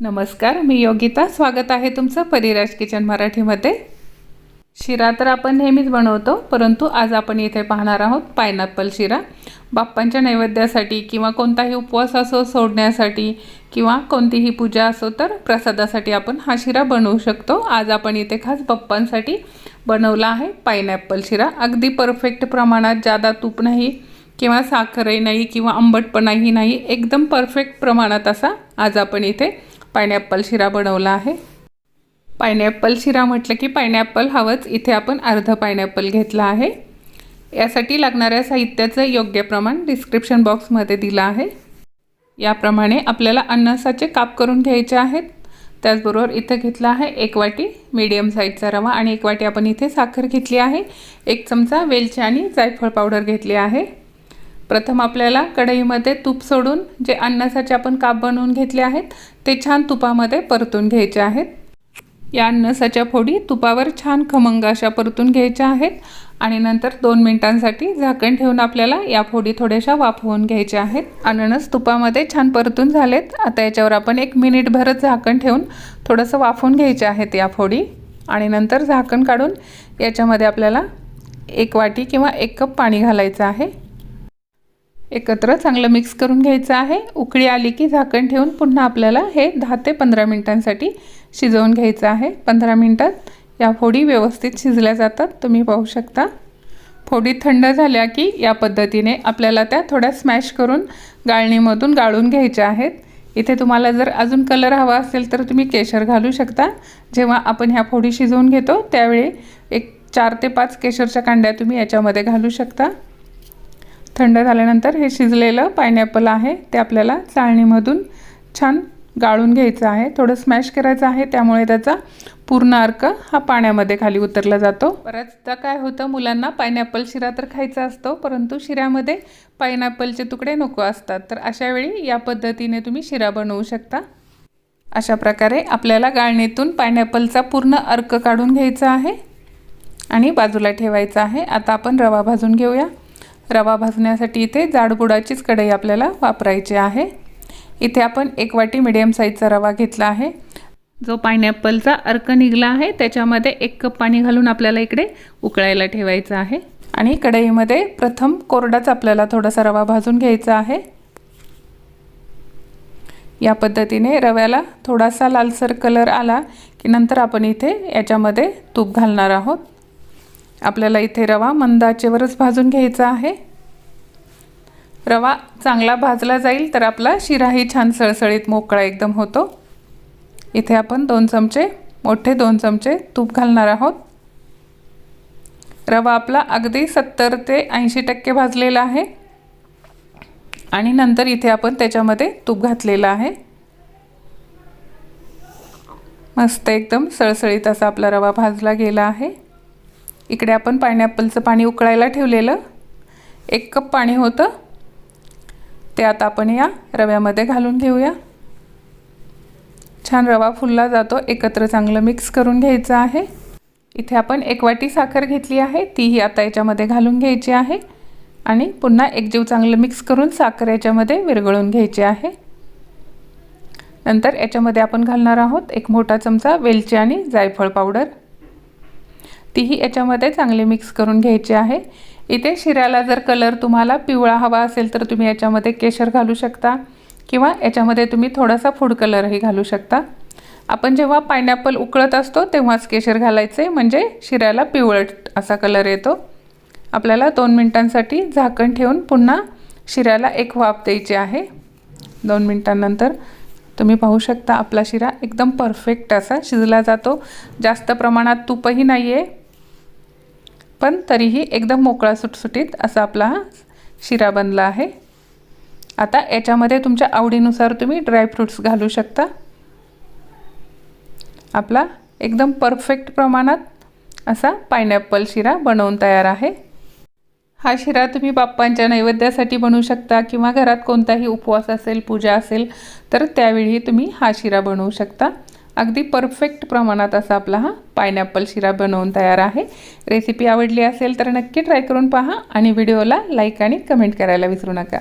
नमस्कार मी योगिता. स्वागत आहे तुमचं परिराज किचन मराठीमध्ये. शिरा तर आपण नेहमीच बनवतो परंतु आज आपण इथे पाहणार आहोत पायनॅपल शिरा. बाप्पांच्या नैवेद्यासाठी किंवा कोणताही उपवास असो सोडण्यासाठी किंवा कोणतीही पूजा असो तर प्रसादासाठी आपण हा शिरा बनवू शकतो. आज आपण इथे खास बाप्पांसाठी बनवला आहे पायनॅपल शिरा. अगदी परफेक्ट प्रमाणात जादा तूप नाही किंवा साखरही नाही किंवा आंबटपणाही नाही एकदम परफेक्ट प्रमाणात असा आज आपण इथे पायनॅपल शिरा बनवला आहे. पायनॅपल शिरा म्हटलं की पायनॅपल हवंच. इथे आपण अर्ध पायनॅपल घेतला आहे. यासाठी लागणाऱ्या साहित्याचं योग्य प्रमाण डिस्क्रिप्शन बॉक्समध्ये दिलं आहे. याप्रमाणे आपल्याला अननसाचे काप करून घ्यायचे आहेत. त्याचबरोबर इथं घेतला आहे एक वाटी मीडियम साईजचा रवा आणि एक वाटी आपण इथे साखर घेतली आहे. एक चमचा वेलची आणि जायफळ पावडर घेतली आहे. प्रथम आपल्याला कढईमध्ये तूप सोडून जे अन्नासाठी आपण काप बनवून घेतले आहेत ते छान तुपामध्ये परतून घ्यायचे आहेत. या अन्नसाच्या फोडी तुपावर छान खमंग अशा परतून घ्यायच्या आहेत आणि नंतर दोन मिनिटांसाठी झाकण ठेवून आपल्याला या फोडी थोड्याशा वाफवून घ्यायच्या आहेत. अननस तुपामध्ये छान परतून झालेत. आता याच्यावर आपण एक मिनिटभरच झाकण ठेवून थोडंसं वाफवून घ्यायचे आहेत या फोडी. आणि नंतर झाकण काढून याच्यामध्ये आपल्याला एक वाटी किंवा एक कप पाणी घालायचं आहे. एकत्र चांगलं मिक्स करून घ्यायचं आहे. उकळी आली की झाकण ठेवून पुन्हा आपल्याला हे दहा ते पंधरा मिनटांसाठी शिजवून घ्यायचं आहे. पंधरा मिनटात या फोडी व्यवस्थित शिजल्या जातात. तुम्ही पाहू शकता. फोडी थंड झाल्या की या पद्धतीने आपल्याला त्या थोड्या स्मॅश करून गाळणीमधून गाळून घ्यायच्या आहेत. इथे तुम्हाला जर अजून कलर हवा असेल तर तुम्ही केशर घालू शकता. जेव्हा आपण ह्या फोडी शिजवून घेतो त्यावेळी एक चार ते पाच केशरच्या कांड्या तुम्ही याच्यामध्ये घालू शकता. थंड झाल्यानंतर हे शिजलेलं पायनॅपल आहे ते आपल्याला चाळणीमधून छान गाळून घ्यायचं आहे. थोडं स्मॅश करायचं आहे त्यामुळे त्याचा पूर्ण अर्क हा पाण्यामध्ये खाली उतरला जातो. बऱ्याचदा काय होतं मुलांना पायनॅपल शिरा तर खायचा असतो परंतु शिऱ्यामध्ये पायनॅपलचे तुकडे नको असतात. तर अशा वेळी या पद्धतीने तुम्ही शिरा बनवू शकता. अशा प्रकारे आपल्याला गाळणीतून पायनॅपलचा पूर्ण अर्क काढून घ्यायचा आहे आणि बाजूला ठेवायचा आहे. आता आपण रवा भाजून घेऊया. रवा भाजण्यासाठी इथे जाडबुडाचीच कढई आपल्याला वापरायची आहे. इथे आपण एक वाटी मिडियम साईजचा रवा घेतला आहे. जो पायनॅपलचा अर्क निघला आहे त्याच्यामध्ये एक कप पाणी घालून आपल्याला इकडे उकळायला ठेवायचं आहे. आणि कढईमध्ये प्रथम कोरडाच आपल्याला थोडासा रवा भाजून घ्यायचा आहे. या पद्धतीने रव्याला थोडासा लालसर कलर आला की नंतर आपण इथे याच्यामध्ये तूप घालणार आहोत. आपल्याला इथे रवा मंदाचेवरच भाजून घ्यायचा आहे. रवा चांगला भाजला जाईल तर आपला शिराही छान सळसळीत मोकळा एकदम होतो. इथे आपण दोन चमचे मोठे दोन चमचे तूप घालणार आहोत. रवा आपला अगदी सत्तर ते ऐंशी टक्के भाजलेला आहे. आणि नंतर इथे आपण त्याच्यामध्ये तूप घातलेलं आहे. मस्त एकदम सळसळीत असा आपला रवा भाजला गेला आहे. इकडे आपण पायनॅपलचं पाणी उकळायला ठेवलेलं. एक कप पाणी होतं. ते आता आपण या रव्यामध्ये घालून घेऊया. छान रवा फुलला जातो. एकत्र चांगलं मिक्स करून घ्यायचं आहे. इथे आपण एक वाटी साखर घेतली आहे. तीही आता याच्यामध्ये घालून घ्यायची आहे. आणि पुन्हा एकजीव चांगलं मिक्स करून साखर याच्यामध्ये विरघळून घ्यायची आहे. नंतर याच्यामध्ये आपण घालणार आहोत एक मोठा चमचा वेलची आणि जायफळ पावडर. तीही याच्यामध्ये चांगली मिक्स करून घ्यायची आहे. इथे शिऱ्याला जर कलर तुम्हाला पिवळा हवा असेल तर तुम्ही याच्यामध्ये केशर घालू शकता किंवा याच्यामध्ये तुम्ही थोडासा फूड कलरही घालू शकता. आपण जेव्हा पायनॅपल उकळत असतो तेव्हाच केशर घालायचे म्हणजे शिऱ्याला पिवळट असा कलर येतो. आपल्याला दोन मिनटांसाठी झाकण ठेवून पुन्हा शिऱ्याला एक वाफ द्यायची आहे. दोन मिनटांनंतर तुम्ही पाहू शकता आपला शिरा एकदम परफेक्ट असा शिजला जातो. जास्त प्रमाणात तूपही नाही आहे पण तरीही एकदम मोकळा सुटसुटीत असा आपला हा शिरा बनला आहे. आता याच्यामध्ये तुमच्या आवडीनुसार तुम्ही ड्रायफ्रूट्स घालू शकता. आपला एकदम परफेक्ट प्रमाणात असा पायनॅपल शिरा बनवून तयार आहे. हा शिरा तुम्ही बाप्पांच्या नैवेद्यासाठी बनवू शकता किंवा घरात कोणताही उपवास असेल पूजा असेल तर त्यावेळी तुम्ही हा शिरा बनवू शकता. अगदी परफेक्ट प्रमाणात असा आपला हा पायनॅपल शिरा बनवून तयार आहे. रेसिपी आवडली असेल तर नक्की ट्राय करून पहा आणि व्हिडिओला लाईक आणि कमेंट करायला विसरू नका.